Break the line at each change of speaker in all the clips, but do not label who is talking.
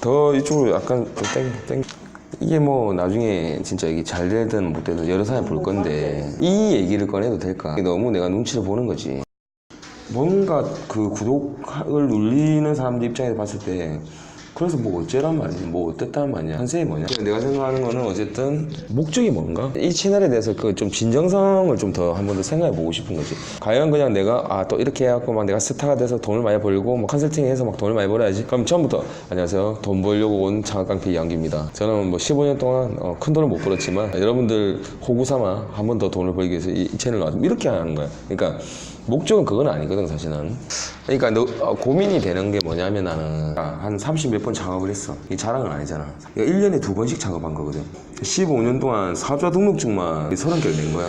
더 이쪽으로 약간 더 땡, 땡. 이게 뭐 나중에 진짜 이게 잘 되든 못 되든 여러 사람이 볼 건데 이 얘기를 꺼내도 될까? 너무 내가 눈치를 보는 거지. 뭔가 그 구독을 눌리는 사람들 입장에서 봤을 때 그래서 뭐 어째란 말이지 뭐 어땠다는 말이야 컨셉이 뭐냐. 내가 생각하는 거는 어쨌든 목적이 뭔가? 이 채널에 대해서 그 좀 진정성을 좀 더 한 번 더 생각해 보고 싶은 거지. 과연 그냥 내가 아 또 이렇게 해갖고 막 내가 스타가 돼서 돈을 많이 벌고 뭐 컨설팅 해서 막 돈을 많이 벌어야지. 그럼 처음부터 안녕하세요. 돈 벌려고 온 장학강피 양기입니다. 저는 뭐 15년 동안 어, 큰 돈을 못 벌었지만 여러분들 호구 삼아 한 번 더 돈을 벌기 위해서 이, 이 채널 나왔 이렇게 하는 거야. 그러니까 목적은 그건 아니거든 사실은. 그러니까 너, 어, 고민이 되는 게 뭐냐면 나는 한 30 몇 번 작업을 했어. 이 자랑은 아니잖아. 그러니까 1년에 두 번씩 작업한 거거든. 15년 동안 사주와 등록증만 30개를 낸 거야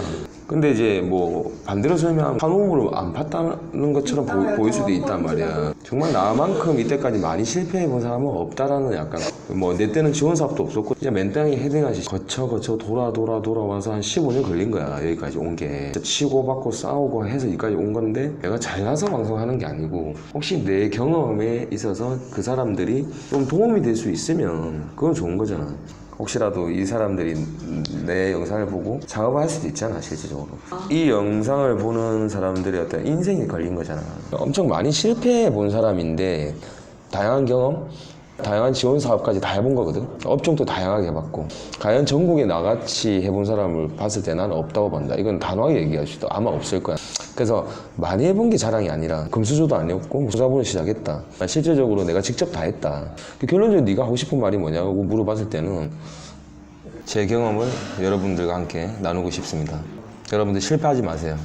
근데 이제 뭐 반대로 설명하면 한우물을 안 팠다는 것처럼 보, 일 수도 있단 말이야. 정말 나만큼 이때까지 많이 실패해 본 사람은 없다라는 약간 뭐 내 때는 지원 사업도 없었고 그냥 맨땅에 헤딩하시 거쳐 거쳐 돌아 돌아 돌아와서 한 15년 걸린 거야 여기까지 온 게. 치고 받고 싸우고 해서 여기까지 온 건데 내가 잘나서 방송하는 게 아니고 혹시 내 경험에 있어서 그 사람들이 좀 도움이 될 수 있으면 그건 좋은 거잖아 혹시라도 이 사람들이 내 영상을 보고 작업을 할 수도 있잖아 실질적으로. 이 영상을 보는 사람들의 어떤 인생이 걸린 거잖아. 엄청 많이 실패해 본 사람인데 다양한 경험 다양한 지원 사업까지 다 해본 거거든. 업종도 다양하게 해봤고. 과연 전국에 나같이 해본 사람을 봤을 때 나는 없다고 본다. 이건 단호하게 얘기할 수도 아마 없을 거야. 그래서 많이 해본 게 자랑이 아니라 금수저도 아니었고 투자분을 시작했다. 실질적으로 내가 직접 다 했다. 그 결론적으로 네가 하고 싶은 말이 뭐냐고 물어봤을 때는 제 경험을 여러분들과 함께 나누고 싶습니다. 여러분들 실패하지 마세요